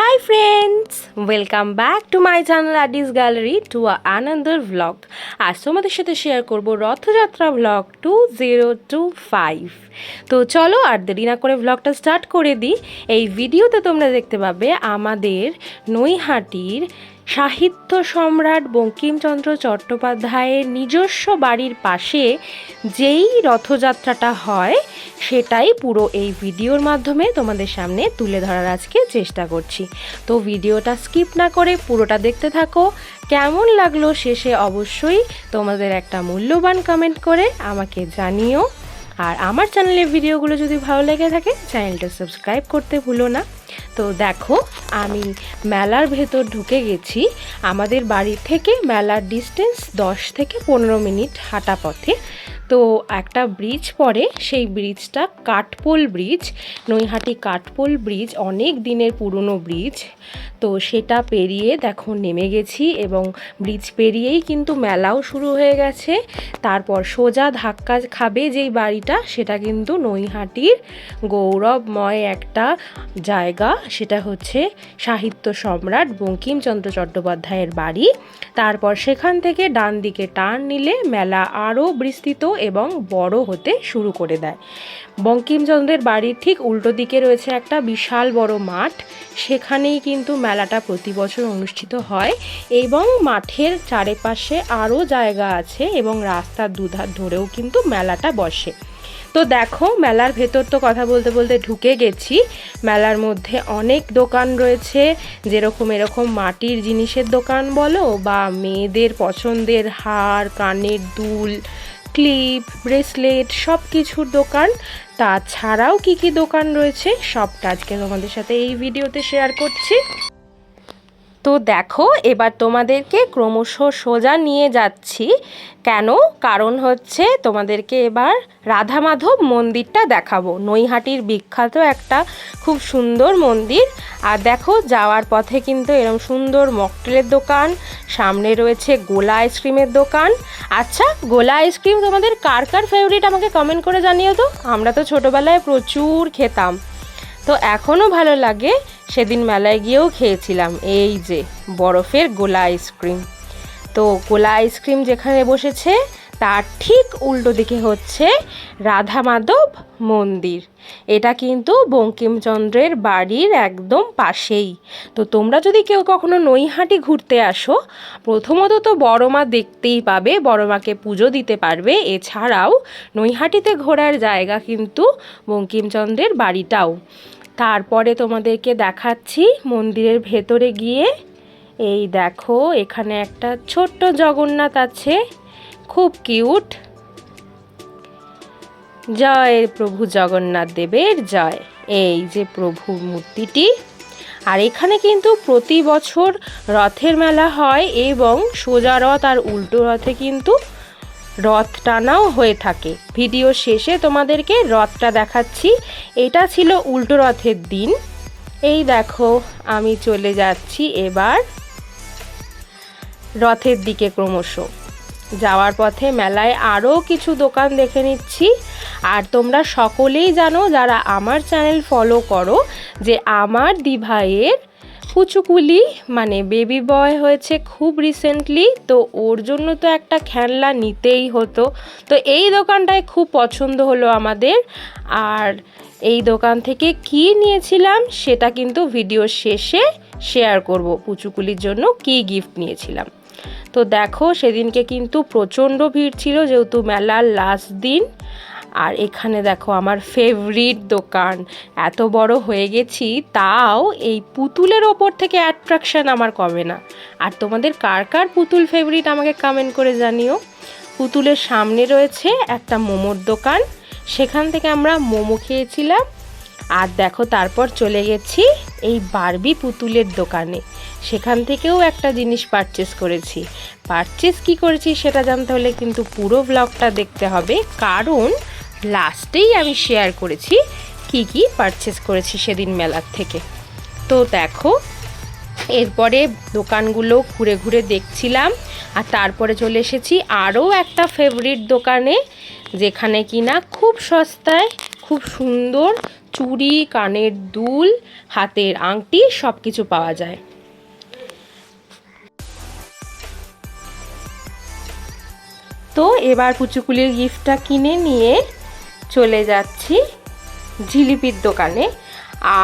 Hi friends welcome back to my channel আডিস gallery to আনন্দের vlog আজ তোমাদের সাথে শেয়ার করব Rathyatra vlog two zero two five তো চলো আর দেরি না করে ভ্লগটা স্টার্ট করে দিই। এই ভিডিওতে তোমরা দেখতে পাবে আমাদের নৈহাটির সাহিত্য সম্রাট বঙ্কিমচন্দ্র চট্টোপাধ্যায়ের নিজস্ব বাড়ির পাশে যেই রথযাত্রাটা হয়, সেটাই পুরো এই ভিডিওর মাধ্যমে তোমাদের সামনে তুলে ধরার আজকে চেষ্টা করছি। তো ভিডিওটা স্কিপ না করে পুরোটা দেখতে থাকো। কেমন লাগল শেষে অবশ্যই তোমাদের একটা মূল্যবান কমেন্ট করে আমাকে জানিও। আর আমার চ্যানেলের ভিডিওগুলো যদি ভালো লেগে থাকে চ্যানেলটা সাবস্ক্রাইব করতে ভুলো না। তো দেখো, আমি মেলার ভেতর ঢুকে গেছি। আমাদের বাড়ি থেকে মেলার ডিস্টেন্স দশ থেকে পনেরো মিনিট হাঁটা পথে। তো একটা ব্রিজ পড়ে, সেই ব্রিজটা কাঠপোল ব্রিজ নৈহাটি কাঠপোল ব্রিজ অনেক দিনের পুরনো ব্রিজ তো সেটা পেরিয়ে দেখো নেমে গেছি এবং ব্রিজ পেরিয়েই কিন্তু মেলাও শুরু হয়ে গেছে। তারপর সোজা ধাক্কা খাবে যেই বাড়িটা, সেটা কিন্তু নৈহাটির গৌরবময় একটা জায়গা। সেটা হচ্ছে সাহিত্য সম্রাট বঙ্কিমচন্দ্র চট্টোপাধ্যায়ের বাড়ি। তারপর সেখান থেকে ডান দিকে টার্ন নিলে মেলা আরও বিস্তৃত এবং বড় হতে শুরু করে দেয়। বঙ্কিমচন্দ্রের বাড়ির ঠিক উল্টো দিকে রয়েছে একটা বিশাল বড় মাঠ। সেখানেই কিন্তু মেলাটা প্রতি বছর অনুষ্ঠিত হয় এবং মাঠের চারিপাশে আরও জায়গা আছে এবং রাস্তার দুধার ধরেও কিন্তু মেলাটা বসে। তো দেখো, মেলার ভেতর তো কথা বলতে বলতে ঢুকে গেছি। মেলার মধ্যে অনেক দোকান রয়েছে। যেরকম এরকম মাটির জিনিসের দোকান বলো বা মেয়েদের পছন্দের হার, কানের দুল ক্লিপ, ব্রেসলেট সব কিছুর দোকান। তাছাড়াও কি কি দোকান রয়েছে, সবটা আজকে তোমাদের সাথে এই ভিডিওতে শেয়ার করছি। তো দেখো, এবার তোমাদেরকে ক্রমশ সোজা নিয়ে যাচ্ছি। কেন? কারণ হচ্ছে তোমাদেরকে এবার রাধা মাধব মন্দিরটা দেখাবো। নৈহাটির বিখ্যাত একটা খুব সুন্দর মন্দির। আর দেখো, যাওয়ার পথে কিন্তু এরকম সুন্দর মকটেলের দোকান, সামনে রয়েছে গোলা আইসক্রিমের দোকান। আচ্ছা গোলা আইসক্রিম তোমাদের কার কার ফেভারিট আমাকে কমেন্ট করে জানিও তো। আমরা তো ছোটোবেলায় প্রচুর খেতাম। তো এখনও ভালো লাগে, সেদিন মেলায় গিয়েও খেয়েছিলাম, এই যে বরফের গোলা আইসক্রিম। তো গোলা আইসক্রিম যেখানে বসেছে তার ঠিক উল্টো দিকে হচ্ছে রাধা মাধব মন্দির। এটা কিন্তু বঙ্কিমচন্দ্রের বাড়ির একদম পাশেই। তো তোমরা যদি কেউ কখনো নৈহাটি ঘুরতে আসো, প্রথমত তো বড় মা দেখতেই পাবে, বড় মাকে পুজো দিতে পারবে। এছাড়াও নৈহাটিতে ঘোরার জায়গা কিন্তু বঙ্কিমচন্দ্রের বাড়িটাও। তারপরে তোমাদেরকে দেখাচ্ছি মন্দিরের ভেতরে গিয়ে। এই দেখো, এখানে একটা ছোট্ট জগন্নাথ আছে। খুব কিউট। জয় প্রভু জগন্নাথ দেবের, জয়। এই যে প্রভু মূর্তিটি। আর এখানে কিন্তু প্রতি বছর রথের মেলা হয় এবং সোজা রথ আর উল্টো রথে কিন্তু রথ টানাও হয়ে থাকে। ভিডিও শেষে তোমাদেরকে রথটা দেখাচ্ছি। এটা ছিল উল্টো রথের দিন। এই দেখো, আমি চলে যাচ্ছি এবার রথের দিকে ক্রমশ। যাওয়ার পথে মেলায় আরও কিছু দোকান দেখে নিচ্ছি। আর তোমরা সকলেই জানো, যারা আমার চ্যানেল ফলো করো, যে আমার দিভাইয়ের পুচুকুলি মানে বেবি বয় হয়েছে খুব রিসেন্টলি তো ওর জন্য তো একটা খেলনা নিতেই হতো। তো এই দোকানটায় খুব পছন্দ হলো আমাদের। আর এই দোকান থেকে কি নিয়েছিলাম, সেটা কিন্তু ভিডিও শেষে শেয়ার করব। পুচুকুলির জন্য কি গিফট নিয়েছিলাম। তো দেখো, সেদিনকে কিন্তু প্রচণ্ড ভিড় ছিল যেহেতু মেলার লাস্ট দিন। আর এখানে দেখো, আমার ফেভারিট দোকান। এত বড় হয়ে গেছি, তাও এই পুতুলের ওপর থেকে অ্যাট্রাকশান আমার কমে না। আর তোমাদের কার কার পুতুল ফেভারিট আমাকে কমেন্ট করে জানিও। পুতুলের সামনে রয়েছে একটা মোমোর দোকান। সেখান থেকে আমরা মোমো খেয়েছিলাম। আর দেখো তারপর চলে গেছি এই বারবি পুতুলের দোকানে। সেখান থেকেও একটা জিনিস পারচেস করেছি। পারচেস কি করেছি সেটা জানতে হলে কিন্তু পুরো ব্লগটা দেখতে হবে। কারণ লাস্টেই আমি শেয়ার করেছি কি কি পারচেস করেছি সেদিন মেলার থেকে। তো দেখো, এরপরে দোকানগুলো ঘুরে ঘুরে দেখছিলাম আর তারপরে চলে এসেছি আরও একটা ফেভারিট দোকানে, যেখানে কিনা খুব সস্তায়, খুব সুন্দর চুড়ি, কানের দুল, হাতের আংটি সব কিছু পাওয়া যায়। তো এবার পুচুকুলির গিফটটা কিনে নিয়ে চলে যাচ্ছি জিলিপির দোকানে।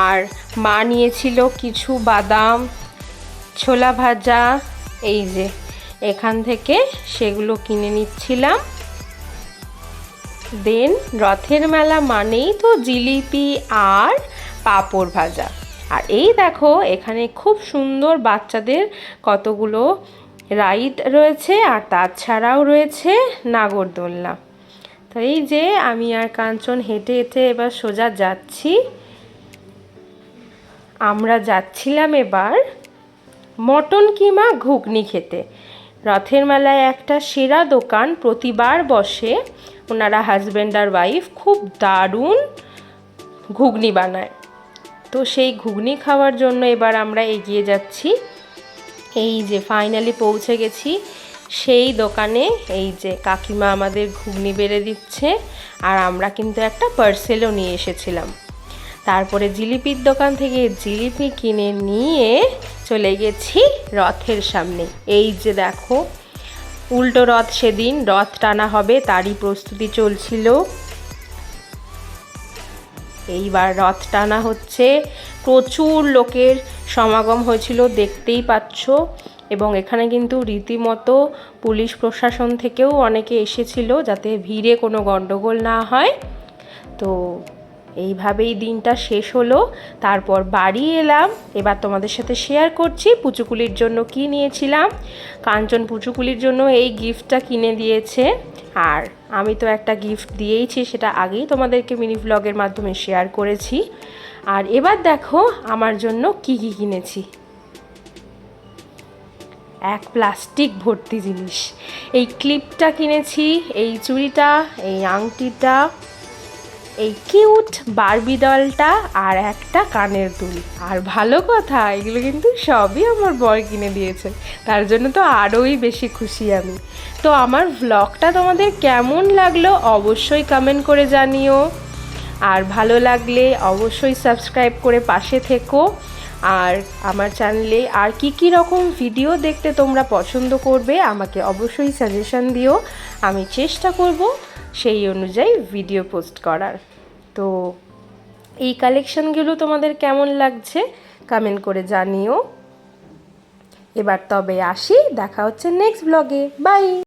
আর মা নিয়েছিল কিছু বাদাম, ছোলা ভাজা, এই যে এখান থেকে সেগুলো কিনে নিচ্ছিলাম। দেন রথের মেলা মানেই তো জিলিপি আর পাঁপড় ভাজা। আর এই দেখো, এখানে খুব সুন্দর বাচ্চাদের কতগুলো রাইড রয়েছে, আর তাছাড়াও রয়েছে নাগরদোলনা। তো এই যে আমি আর কাঞ্চন হেঁটে হেঁটে এবার সোজা যাচ্ছি। আমরা যাচ্ছিলাম এবার মটন কিমা ঘুগনি খেতে। রথের মেলায় একটা সেরা দোকান প্রতিবার বসে। ওনারা হাজব্যান্ড আর ওয়াইফ খুব দারুণ ঘুগনি বানায়। তো সেই ঘুগনি খাওয়ার জন্য এবার আমরা এগিয়ে যাচ্ছি। এই যে ফাইনালি পৌঁছে গেছি, সেই দোকানে এই যে কাকিমা আমাদের ঘুগনি বেড়ে দিচ্ছে। আর আমরা কিন্তু একটা পার্সেলও নিয়ে এসেছিলাম। তারপরে জিলিপির দোকান থেকে জিলিপি কিনে নিয়ে চলে গেছি রথের সামনে। এই যে দেখো, উল্টো রথ সেদিন, রথ টানা হবে, তারই প্রস্তুতি চলছিল। এইবার রথ টানা হচ্ছে। প্রচুর লোকের সমাগম হয়েছিল, দেখতেই পাচ্ছ। এবং এখানে কিন্তু রীতিমতো পুলিশ প্রশাসন থেকেও অনেকে এসেছিল যাতে ভিড়ে কোনো গণ্ডগোল না হয়। তো এইভাবেই দিনটা শেষ হলো। তারপর বাড়ি এলাম। এবার তোমাদের সাথে শেয়ার করছি পুচুকুলির জন্য কি নিয়েছিলাম। কাঞ্চন পুচুকুলির জন্য এই গিফটটা কিনে দিয়েছে। আর আমি তো একটা গিফট দিয়েইছি, সেটা আগেই তোমাদেরকে মিনি ব্লগের মাধ্যমে শেয়ার করেছি। আর এবার দেখো আমার জন্য কি কি কিনেছি। এক প্লাস্টিক ভর্তি জিনিস। এই ক্লিপটা কিনেছি, এই চুড়িটা, এই আংটিটা এই কিউট বারবি ডলটা আর একটা কানের দুল। আর ভালো কথা, এগুলো কিন্তু সবই আমার বর কিনে দিয়েছে। তার জন্য তো আরোই বেশি খুশি আমি। তো আমার ভ্লগটা তোমাদের কেমন লাগল অবশ্যই কমেন্ট করে জানিও। আর ভালো লাগলে অবশ্যই সাবস্ক্রাইব করে পাশে থেকো। আর আমার চ্যানেলে আর কি কি রকম ভিডিও দেখতে তোমরা পছন্দ করবে, আমাকে অবশ্যই সাজেশন দিও। আমি চেষ্টা করব সেই অনুযায়ী ভিডিও পোস্ট করার। তো এই কালেকশানগুলো তোমাদের কেমন লাগছে কমেন্ট করে জানিও। এবার তবে আসি, দেখা হচ্ছে নেক্সট ব্লগে বাই